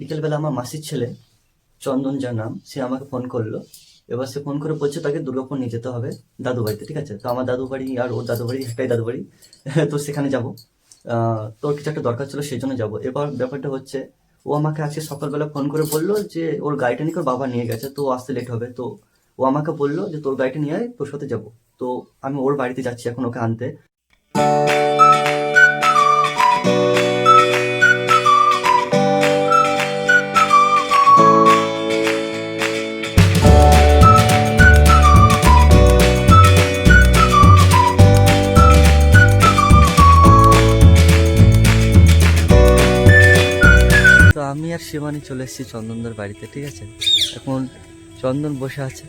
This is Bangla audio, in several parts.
বিকেলবেলা আমার মাসির ছেলে, চন্দন যার নাম, সে আমাকে ফোন করল। এবার সে ফোন করে বলছে, তাকে দুর্গাপুর নিয়ে যেতে হবে দাদু বাড়িতে, ঠিক আছে? তো আমার দাদু বাড়ি আর ওর দাদু বাড়ি একটাই দাদু বাড়ি। তো সেখানে যাব। তোর কিছু একটা দরকার ছিল, সেই জন্য যাব। এবার ব্যাপারটা হচ্ছে, ও আমাকে আজকে সকালবেলা ফোন করে বলল যে, ওর গাড়িটা নিয়ে ওর বাবা নিয়ে গেছে, তো আসতে লেট হবে। তো ও আমাকে বলল যে, তোর গাড়িটা নিয়ে আয়, তোর সাথে যাব। তো আমি ওর বাড়িতে যাচ্ছি এখন ওকে আনতে। আর শিবানী চলে এসেছি চন্দনদের বাড়িতে ঠিক আছে? এখন চন্দন বসে আছে।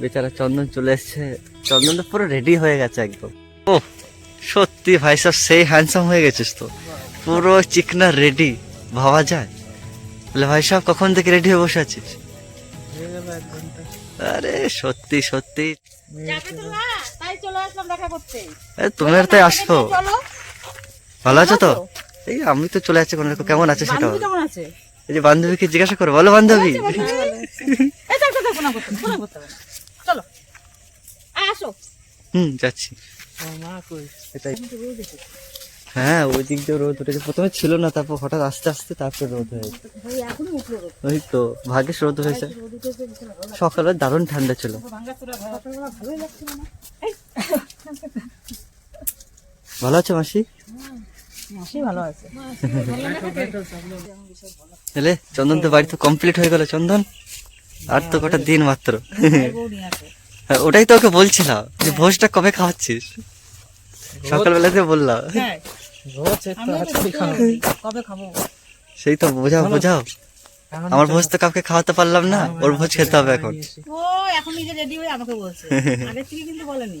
বেচারা চন্দন চলে এসছে। চন্দন পুরো রেডি হয়ে গেছে একদম। ও সত্যি ভাই সব সেই হ্যান্ডসাম হয়ে গেছিস তো। পুরো চিকনা রেডি ভাবা যায়? বলে ভাই সাহেব কখন থেকে রেডি হয়ে বসে আছিস? আরে সত্যি সত্যি। যাবে তো না তাই চলে আসলাম দেখা করতে। এ, তুমি আর তাই আসছো ভালো আছো তো? এই আমি তো চলে যাচ্ছি কোনো কেমন আছে সেটা কেমন আছে? এই যে বান্ধবীকে জিজ্ঞাসা করো বলো বান্ধবী। চল আসো। হুম যাচ্ছি। হ্যাঁ ওই দিক দিয়ে রোদ উঠেছে। প্রথমে ছিল না তারপর হঠাৎ আস্তে আস্তে তারপরে রোদ হয়েছে। ওই তো ভাগ্যের রোদ হয়েছে। সকালে দারুণ ঠান্ডা ছিল। ভালো আছে মাসি? ভালো আছে। চন্দন তো বাড়ি তো কমপ্লিট হয়ে গেল চন্দন। আর তো কটা দিন মাত্র। হ্যাঁ, ওটাই তো ওকে বলছিলাম যে ভোজটা কবে খাওয়াচ্ছিস? সকালবেলাতে বললাম। হ্যাঁ সেই তো বোঝাও বোঝাও। আমার ভোজ তো কাউকে খাওয়াতে পারলাম না ওর ভোজ খেতে হবে এখন। ও এখন নিজে রেডি হয়ে আমাকে বলছে। আগে থেকে কিন্তু বলেনি।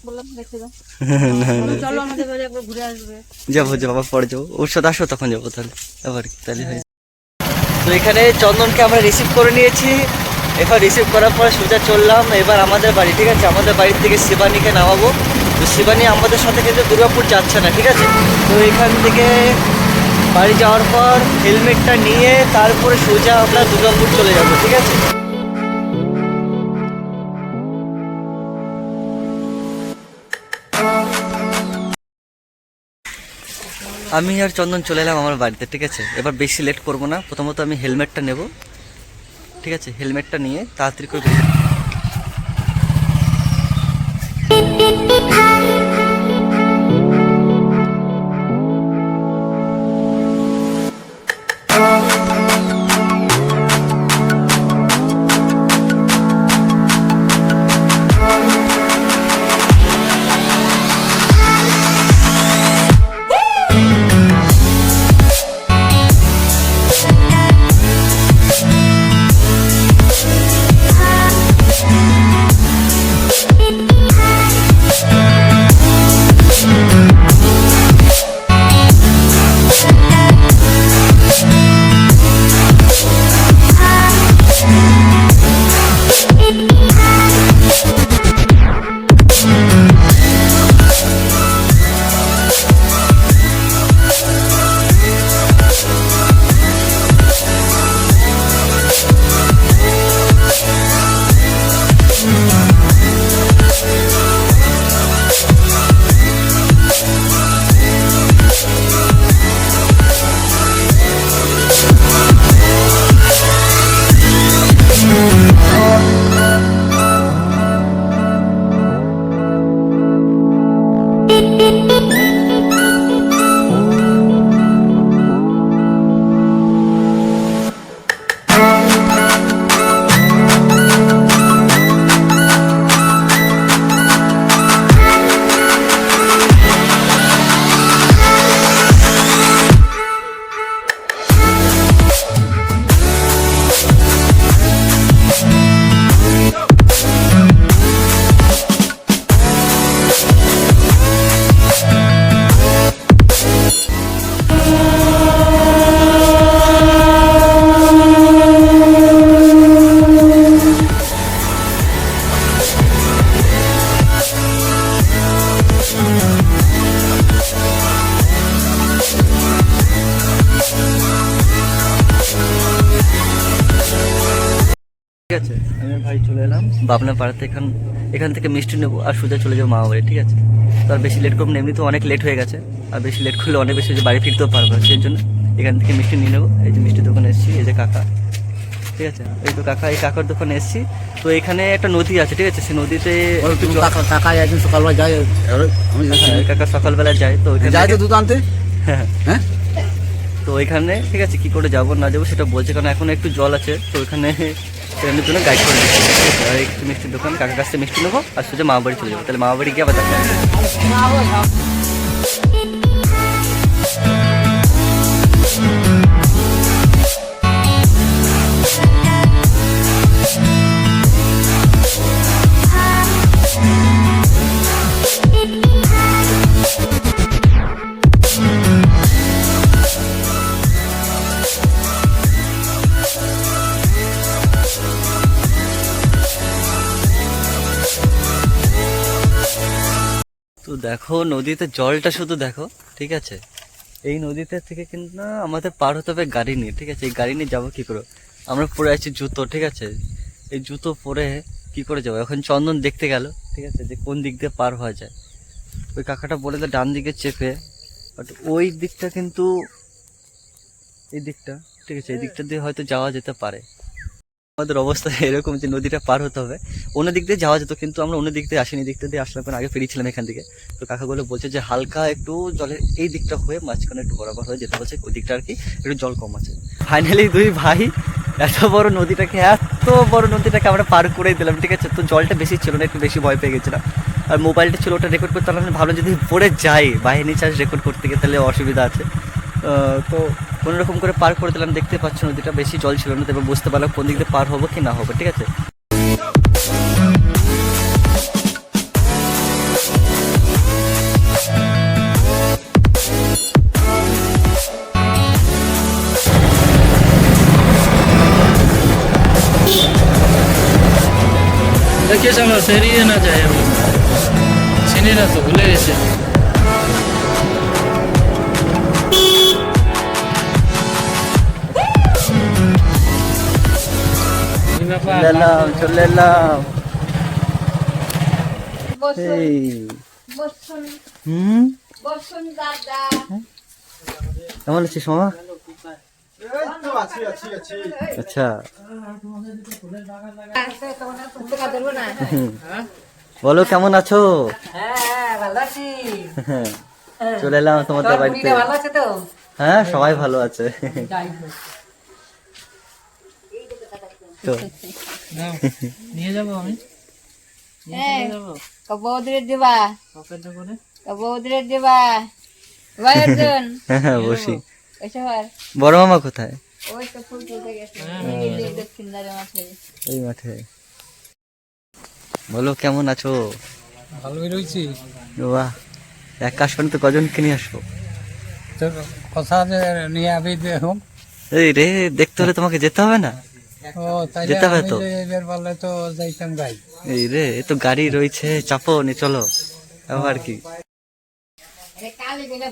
যাব যাব পরে যাব। ওর সাথে আসো তখন যাব তাহলে। আবার তাহলে হয় তো এখানে চন্দনকে আমরা রিসিভ করে নিয়েছি। এবার রিসিভ করার পরে সোজা চললাম। এবার আমাদের বাড়ি ঠিক আছে? আমাদের বাড়ি থেকে শিবানীকে নামাবো। তো শিবানী আমাদের সাথে কিন্তু দুর্গাপুর যাচ্ছে না ঠিক আছে? তো এখান থেকে বাড়ি যাওয়ার পর হেলমেটটা নিয়ে তারপরে সোজা আমরা দুর্গাপুর চলে যাব ঠিক আছে? আমি আর চন্দন চলে এলাম আমার বাড়িতে, ঠিক আছে? এবার বেশি লেট করব না। প্রথমত আমি হেলমেটটা নেব। ঠিক আছে? হেলমেটটা নিয়ে তাড়াতাড়ি করে আছে। আমি ভাই চলে এলাম। বাবনা পাড়াতে এখান এখান থেকে মিষ্টি নেব আর সোজা চলে যাব মামা বাড়ি ঠিক আছে? তো আর বেশি লেট করব না এমনিতেও অনেক লেট হয়ে গেছে। আর বেশি লেট করলে অনেক বেশি বাড়ি ফিরতেও পারব সেই জন্য এখান থেকে মিষ্টি নিয়ে নেব। এই যে মিষ্টির দোকানে এসেছি এই যে কাকা ঠিক আছে? এই তো কাকা এই কাকার দোকানে এসেছি। তো এখানে একটা নদী আছে ঠিক আছে? সেই নদীতে কাকা একদিন সকালবেলা যায়। হ্যাঁ, কাকা সকালবেলা যায় তো যায় তো দুধ আনতে? হ্যাঁ। হ্যাঁ? তো ওইখানে ঠিক আছে কি করে যাব না যাব সেটা বলছে কারণ এখন একটু জল আছে তো ওইখানে ট্রেনের জন্য গাইড করে দিচ্ছি। একটু মিষ্টির দোকান, কাকার কাছ থেকে মিষ্টি নেব, আর সোজা মামা বাড়ি চলে যাব। তাহলে মামাবাড়ি গিয়ে আবার দেখা, নদীতে জলটা শুধু দেখো, ঠিক আছে? এই নদীতে থেকে কিন্তু না আমাদের পার হতে হবে গাড়ি নিয়ে, ঠিক আছে? এই গাড়ি নিয়ে যাব কি করে? আমরা পরে আছি জুতো, ঠিক আছে? এই জুতো পরে কি করে যাব? এখন চন্দন দেখতে গেল, ঠিক আছে? যে কোন দিক দিয়ে পার হওয়া যায়। ওই কাকাটা বলে তো ডান দিকে চেপে বাট ওই দিকটা কিন্তু, এই দিকটা, ঠিক আছে? এই দিকটা দিয়ে হয়তো যাওয়া যেতে পারে। আমাদের অবস্থা এরকম যে নদীটা পার হতে হবে। অন্য দিক দিয়ে যাওয়া যেত, কিন্তু আমরা অন্য দিক দিয়ে আসিনি। দিক দিয়ে আসলাম কারণ আগে ফিরেছিলাম এখান থেকে। তো কাকাগুলো বলছে যে হালকা একটু জলের এই দিকটা হয়ে মাঝখানে একটু বরাবর হয়ে যেতে বলছে ওই দিকটা আর কি একটু জল কম আছে। ফাইনালি দুই ভাই এত বড় নদীটাকে, এত বড় নদীটাকে আমরা পার করে দিলাম, ঠিক আছে? তো জলটা বেশি ছিল না, একটু বেশি ভয় পেয়ে গেছিলাম। আর মোবাইলটা ছিল, ওটা রেকর্ড করতে পারলাম ভালো যদি পড়ে যাই, বাহিনী চার্জ রেকর্ড করতে গিয়ে তাহলে অসুবিধা আছে। তো কোনো রকম করে পার করে দিলাম দেখতে পাচ্ছ নদীটা বেশি জল ছিল না তবে বুঝতে পারলাম কোন দিক দিয়ে পার হবো কি না হবো ঠিক আছে देखिए साला সেরিয়ে না যায় আমি চিনি না তো ভুলে এলাম চলে এলাম কেমন আছিস মামা? আচ্ছা। বলো কেমন আছো? হ্যাঁ আছি হ্যাঁ, চলে এলাম তোমাদের বাড়িতে। তো হ্যাঁ সবাই ভালো আছে। তো। নিয়ে যাব আমি। হ্যাঁ কবৌদরে দেবা। কবৌদরে দেবা ভাই অর্জুন। হ্যাঁ হ্যাঁ বসি। বড় মামা কোথায়? ওই তো ফুল তুলতে গেছে। দক্ষিণ মাঠে। বলো কেমন আছো? ভালোই রয়েছি। বাহ। এক কাজ করেন তো কজনকে নিয়ে আসব? তো কথা নিয়ে আবি দেখুন এই রে দেখতে হলে তোমাকে যেতে হবে না? ও তাই যেতে হবে তো। এবার বললে তো যাইতাম গাই এই রে এ তো গাড়ি রয়েছে চাপো নি চলো। আবার কি? মেটে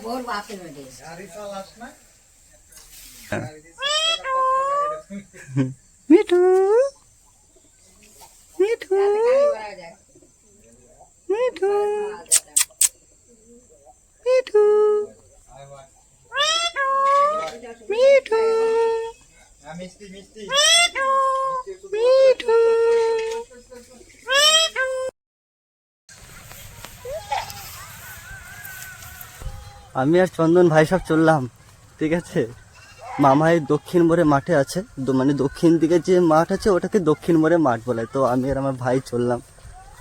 মিঠু। মিঠু। মিঠু। মিঠু। মিঠু। আমি আর চন্দন ভাই সব চললাম ঠিক আছে? মামা এই দক্ষিণ মোড়ে মাঠে আছে দ- মানে দক্ষিণ দিকে যে মাঠ আছে ওটাকে দক্ষিণ মোড়ে মাঠ বলে। তো আমি আর আমার ভাই চললাম।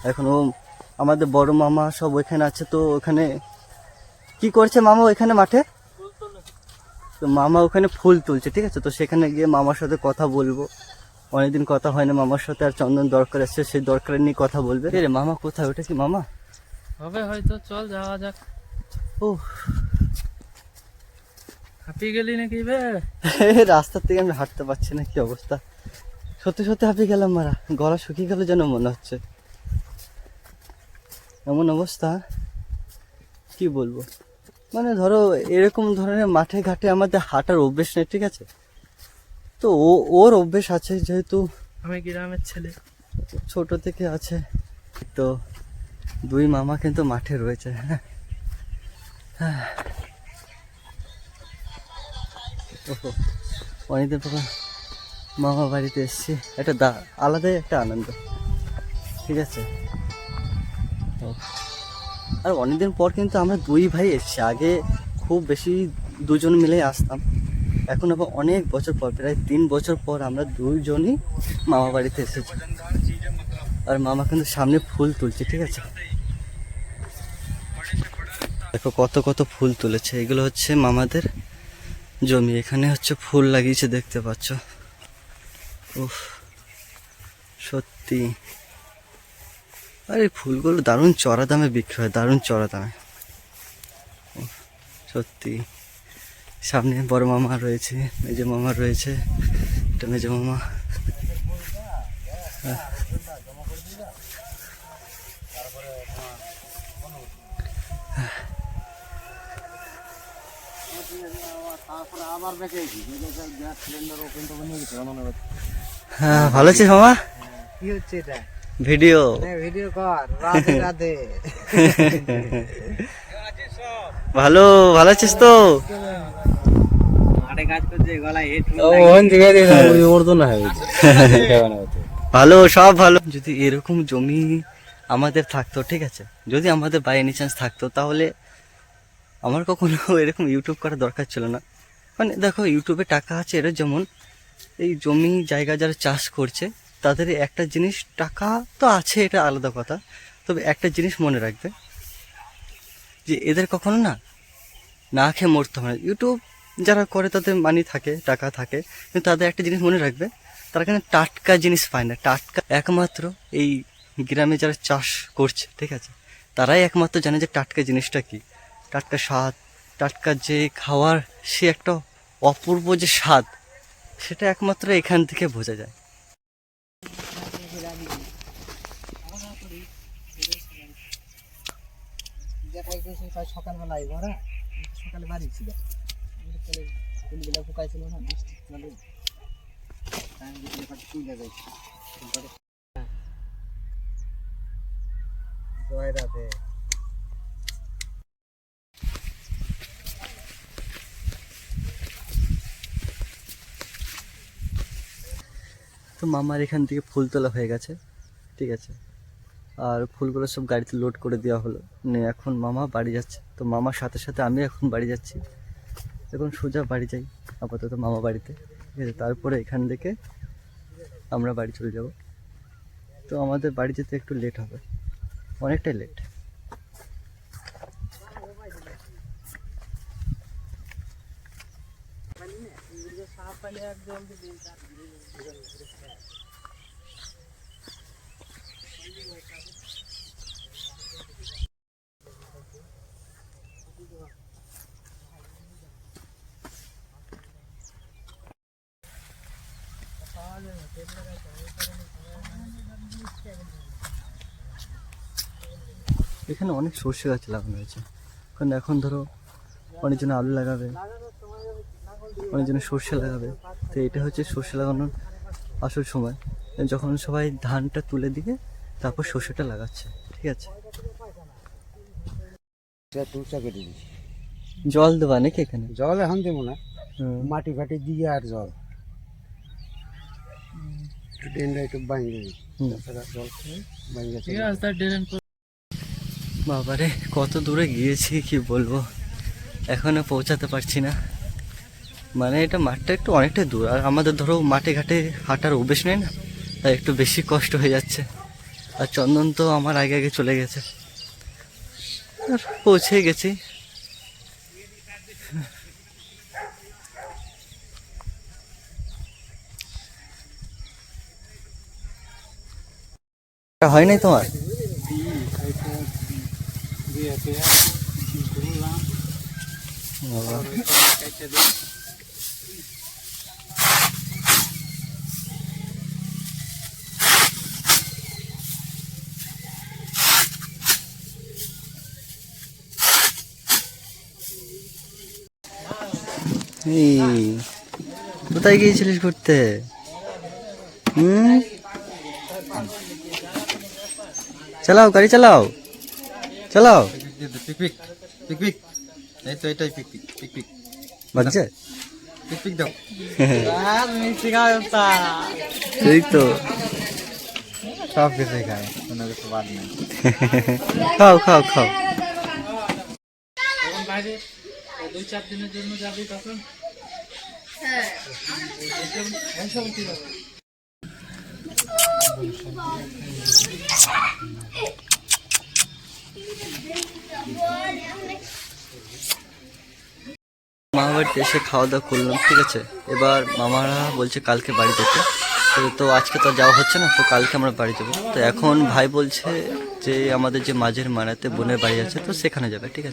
এখন ও আমাদের বড় মামা সব ওইখানে আছে তো ওখানে কি করছে মামা ওইখানে মাঠে? তো মামা ওখানে ফুল তুলছে ঠিক আছে? তো সেখানে গিয়ে মামার সাথে কথা বলব। অনেকদিন কথা হয় না মামার সাথে আর চন্দন দরকার আছে সেই দরকার নিয়ে কথা বলবে। রে মামা কোথায়? ওটা কি মামা? হবে হয়তো চল যাওয়া যাক। ও হাঁপিয়ে গেলি নাকি বে? রাস্তার থেকে আমি হাঁটতে পারছি না কি অবস্থা? সত্যি সত্যি হাঁপিয়ে গেলাম মারা। গলা শুকিয়ে গেল যেন মনে হচ্ছে। এমন অবস্থা? কি বলব? মানে ধরো এরকম ধরনের মাঠে ঘাটে আমাদের হাঁটার অভ্যেস নেই ঠিক আছে? তো ও ওর অভ্যেস আছে যেহেতু আমি গ্রামের ছেলে। ছোট থেকে আছে তো দুই মামা কিন্তু মাঠে রয়েছে হ্যাঁ। ওহো, অনেকদিন পর মামা বাড়িতে এসেছি একটা দা আলাদাই একটা আনন্দ ঠিক আছে? তো, আর অনেকদিন পর কিন্তু আমরা দুই ভাই এসেছি। আগে খুব বেশি দুজন মিলে আসতাম। এখন আবার অনেক বছর পর, প্রায় তিন বছর পর আমরা দুইজনই মামা বাড়িতে এসেছি। আর মামা কিন্তু সামনে ফুল তুলছে, ঠিক আছে? দেখো কত কত ফুল তুলেছে। এগুলো হচ্ছে মামাদের জমি। এখানে হচ্ছে ফুল লাগিয়েছে, দেখতে পাচ্ছ? উফ, সত্যি। আর এই ফুলগুলো দারুণ চড়া দামে বিক্রি হয়, দারুণ চড়া দামে। সত্যি। সামনে বড় মামা রয়েছে, মেজে মামা রয়েছে এটা মেজে মামা। হ্যাঁ ভালো আছিস মামা? কি হচ্ছে এটা? ভিডিও। ভিডিও কর রাধে রাধে। ভালো ভালো আছিস তো? হয়েছে ভালো সব ভালো। যদি এরকম জমি আমাদের থাকতো ঠিক আছে? যদি আমাদের বাই এনি চান্স থাকতো তাহলে আমার কখনো এরকম ইউটিউব করার দরকার ছিল না। মানে দেখো ইউটিউবে টাকা আছে এরা যেমন এই জমি জায়গা যারা চাষ করছে তাদের একটা জিনিস, টাকা তো আছে, এটা আলাদা কথা। তবে একটা জিনিস মনে রাখবে, যে এদের কখনো না না খেয়ে মরতে হবে না। ইউটিউব যারা করে, তাদের মানি থাকে, টাকা থাকে। কিন্তু তাদের একটা জিনিস মনে রাখবে, তারা কিন্তু টাটকা জিনিস পায় না। টাটকা একমাত্র এই গ্রামে যারা চাষ করছে, ঠিক আছে? তারাই একমাত্র জানে যে টাটকা জিনিসটা কি। টাটকা স্বাদ, টাটকা যে খাওয়ার সে একটা অপূর্ব যে স্বাদ, সেটা একমাত্র এখান থেকে বোঝা যায়। ভরা সকালে বাড়ি ছিল ফুলগুলো না জয় রাধে। তো মামার এখান থেকে ফুল তোলা হয়ে গেছে, ঠিক আছে? আর ফুলগুলো সব গাড়িতে লোড করে দেওয়া হলো। নিয়ে এখন মামা বাড়ি যাচ্ছে। তো মামার সাথে সাথে আমি এখন বাড়ি যাচ্ছি। এখন সোজা বাড়ি যাই, আপাতত মামা বাড়িতে। ঠিক আছে, তারপরে এখান থেকে আমরা বাড়ি চলে যাব। তো আমাদের বাড়ি যেতে একটু লেট হবে। অনেকটাই লেট এখানে অনেক সর্ষে গাছ লাগানো হয়েছে। কারণ এখন ধরো অনেকজন আলু লাগাবে অনেকজন সর্ষে লাগাবে। তো এটা হচ্ছে সর্ষে লাগানোর আসল সময়। যখন সবাই ধানটা তুলে দিয়ে তারপর সর্ষেটা লাগাচ্ছে ঠিক আছে? জল দেওয়া নাকি এখানে? জল এখন দেবো না। মাটি ফাটি দিয়ে আর জল। একটু একটু বাইন তাছাড়া জল খেয়ে বাইন ঠিক আছে তার ড্রেন বাবারে কত দূরে গিয়েছি কি বলব? এখনও পৌঁছাতে পারছি না। মানে এটা মাঠটা একটু অনেকটাই দূর। আর আমাদের ধরো মাঠে ঘাটে হাঁটার অভ্যেস নেই না? তাই একটু বেশি কষ্ট হয়ে যাচ্ছে। আর চন্দন তো আমার আগে আগে চলে গেছে। আর পৌঁছে গেছি। হয় নাই তোমার? কোথায় গিয়েছিলিস ঘুরতে? হুম? চালাও গাড়ি চালাও। চালাও। পিকপিক পিকপিক। এই তো এটাই পিকপিক পিকপিক। বাজছে? পিকপিক দাও। আর মিষ্টি খাওয়া ব্যবস্থা সেই তো। সব খায় কোনো কিছু বাদ নেই। খাও খাও খাও। দুই চার দিনের জন্য যাবি তখন মামা বাড়িতে এসে খাওয়া দাওয়া করলাম, ঠিক আছে? এবার মামারা বলছে কালকে বাড়ি যেতে। তো তো আজকে তো যাওয়া হচ্ছে না, তো কালকে আমরা বাড়ি যাব। তো এখন ভাই বলছে যে, আমাদের যে মাঝের মানাতে বোনের বাড়ি আছে, তো সেখানে যাবে, ঠিক আছে?